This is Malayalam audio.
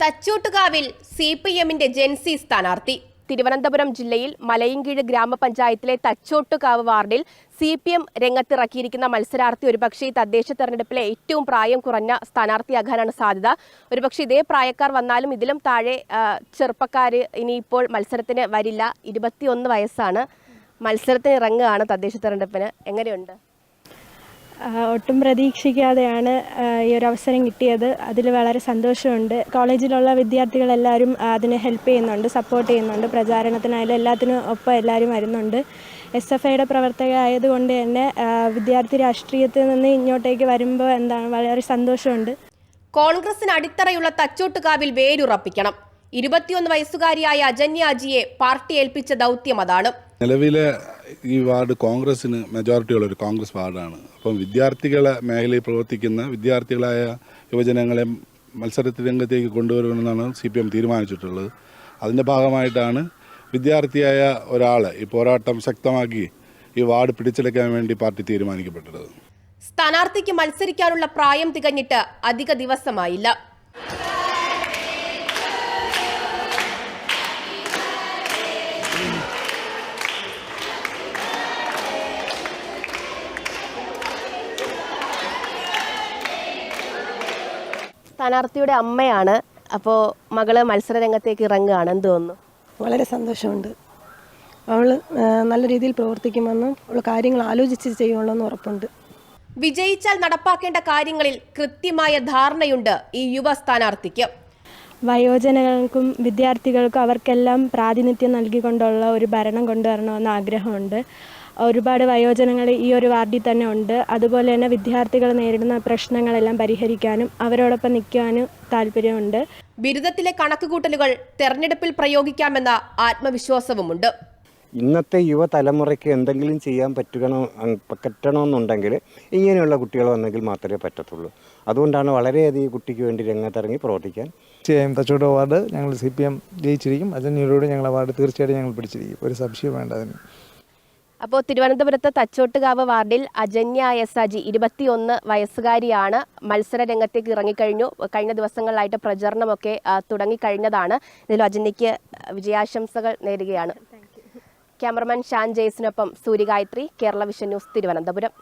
തച്ചോട്ടുകാവിൽ സി പി എമ്മിന്റെ ജെൻസി സ്ഥാനാർത്ഥി. തിരുവനന്തപുരം ജില്ലയിൽ മലയിൻകീഴ് ഗ്രാമപഞ്ചായത്തിലെ തച്ചോട്ടുകാവ് വാർഡിൽ സി പി എം രംഗത്തിറക്കിയിരിക്കുന്ന മത്സരാർത്ഥി ഒരുപക്ഷെ തദ്ദേശ തെരഞ്ഞെടുപ്പിലെ ഏറ്റവും പ്രായം കുറഞ്ഞ സ്ഥാനാർത്ഥിയാകാനാണ് സാധ്യത. ഒരുപക്ഷെ ഇതേ പ്രായക്കാർ വന്നാലും ഇതിലും താഴെ ചെറുപ്പക്കാർ ഇനിയിപ്പോൾ മത്സരത്തിന് വരില്ല. ഇരുപത്തിയൊന്ന് വയസ്സാണ് മത്സരത്തിന് ഇറങ്ങുകയാണ് തദ്ദേശ തെരഞ്ഞെടുപ്പിന്. എങ്ങനെയുണ്ട്? ഒട്ടും പ്രതീക്ഷിക്കാതെയാണ് ഈ ഒരു അവസരം കിട്ടിയത്. അതിൽ വളരെ സന്തോഷമുണ്ട്. കോളേജിലുള്ള വിദ്യാർത്ഥികളെല്ലാവരും അതിന് ഹെൽപ്പ് ചെയ്യുന്നുണ്ട് സപ്പോർട്ട് ചെയ്യുന്നുണ്ട്. പ്രചാരണത്തിനായാലും എല്ലാത്തിനും ഒപ്പം എല്ലാവരും വരുന്നുണ്ട്. എസ് എഫ് ഐയുടെ പ്രവർത്തക ആയതുകൊണ്ട് തന്നെ വിദ്യാർത്ഥി രാഷ്ട്രീയത്തിൽ നിന്ന് ഇങ്ങോട്ടേക്ക് വരുമ്പോൾ എന്താണ് വളരെ സന്തോഷമുണ്ട്. കോൺഗ്രസിന് അടിത്തറയുള്ള തച്ചോട്ടുകാവിൽ വേരുറപ്പിക്കണം. ഇരുപത്തിയൊന്ന് വയസ്സുകാരിയായ അജന്യാജിയെ പാർട്ടി ഏൽപ്പിച്ച ദൗത്യം അതാണ്. നിലവിലെ ഈ വാർഡ് കോൺഗ്രസിന് മെജോറിറ്റി ഉള്ള ഒരു കോൺഗ്രസ് വാർഡാണ്. അപ്പം വിദ്യാർത്ഥികളെ മേഖലയിൽ പ്രവർത്തിക്കുന്ന വിദ്യാർത്ഥികളായ യുവജനങ്ങളെ മത്സരത്തിൽ രംഗത്തേക്ക് കൊണ്ടുവരുമെന്നാണ് സി പി എം തീരുമാനിച്ചിട്ടുള്ളത്. അതിന്റെ ഭാഗമായിട്ടാണ് വിദ്യാർത്ഥിയായ ഒരാൾ ഈ പോരാട്ടം ശക്തമാക്കി ഈ വാർഡ് പിടിച്ചെടുക്കാൻ വേണ്ടി പാർട്ടി തീരുമാനിക്കപ്പെട്ടത്. സ്ഥാനാർത്ഥിക്ക് മത്സരിക്കാനുള്ള പ്രായം തികഞ്ഞിട്ട് അധിക ദിവസമായില്ല. സ്ഥാനാർത്ഥിയുടെ അമ്മയാണ്. അപ്പോൾ മകൾ മത്സര രംഗത്തേക്ക് ഇറങ്ങുകയാണ് എന്ത് തോന്നുന്നു. വളരെ സന്തോഷമുണ്ട്. അവൾ നല്ല രീതിയിൽ പ്രവർത്തിക്കുമെന്നും അവൾ കാര്യങ്ങൾ ആലോചിച്ച് ചെയ്യുള്ളൂ ഉറപ്പുണ്ട്. വിജയിച്ചാൽ നടപ്പാക്കേണ്ട കാര്യങ്ങളിൽ കൃത്യമായ ധാരണയുണ്ട് ഈ യുവ സ്ഥാനാർത്ഥിക്ക്. വയോജനങ്ങൾക്കും വിദ്യാർത്ഥികൾക്കും അവർക്കെല്ലാം പ്രാതിനിധ്യം നൽകിക്കൊണ്ടുള്ള ഒരു ഭരണം കൊണ്ടുവരണമെന്ന് ആഗ്രഹമുണ്ട്. ഒരുപാട് വയോജനങ്ങൾ ഈ ഒരു വാർഡിൽ തന്നെ ഉണ്ട്. അതുപോലെ തന്നെ വിദ്യാർത്ഥികൾ നേരിടുന്ന പ്രശ്നങ്ങളെല്ലാം പരിഹരിക്കാനും അവരോടൊപ്പം നിൽക്കാനും താല്പര്യമുണ്ട്. ബിരുദത്തിലെ കണക്കുകൂട്ടലുകൾ തെരഞ്ഞെടുപ്പിൽ പ്രയോഗിക്കാമെന്ന ആത്മവിശ്വാസവുമുണ്ട്. ഇന്നത്തെ യുവതലമുറയ്ക്ക് എന്തെങ്കിലും ചെയ്യാൻ പറ്റുകണോ പറ്റണമെന്നുണ്ടെങ്കിൽ ഇങ്ങനെയുള്ള കുട്ടികൾ വന്നെങ്കിൽ മാത്രമേ പറ്റത്തുള്ളൂ. അതുകൊണ്ടാണ് വളരെയധികം കുട്ടിക്ക് വേണ്ടി രംഗത്തിറങ്ങി പ്രവർത്തിക്കാൻ. തീർച്ചയായും തച്ചോട് അവാർഡ് ഞങ്ങൾ സി പി എം ജയിച്ചിരിക്കും. അജന്യൂരോട് ഞങ്ങൾ അവാർഡ് തീർച്ചയായിട്ടും ഞങ്ങൾ പിടിച്ചിരിക്കും. ഒരു സംശയം വേണ്ട അതിന്. അപ്പോൾ തിരുവനന്തപുരത്ത് തച്ചോട്ടുകാവ് വാർഡിൽ അജന്യ എസ് അജി ഇരുപത്തിയൊന്ന് വയസ്സുകാരിയാണ് മത്സര രംഗത്തേക്ക് ഇറങ്ങിക്കഴിഞ്ഞു. കഴിഞ്ഞ ദിവസങ്ങളിലായിട്ട് പ്രചരണമൊക്കെ തുടങ്ങിക്കഴിഞ്ഞതാണ്. ഇതിൽ അജന്യയ്ക്ക് വിജയാശംസകൾ നേരുകയാണ്. ക്യാമറമാൻ ഷാൻ ജെയ്സിനൊപ്പം സൂര്യഗായത്രി കേരള വിഷൻ ന്യൂസ് തിരുവനന്തപുരം.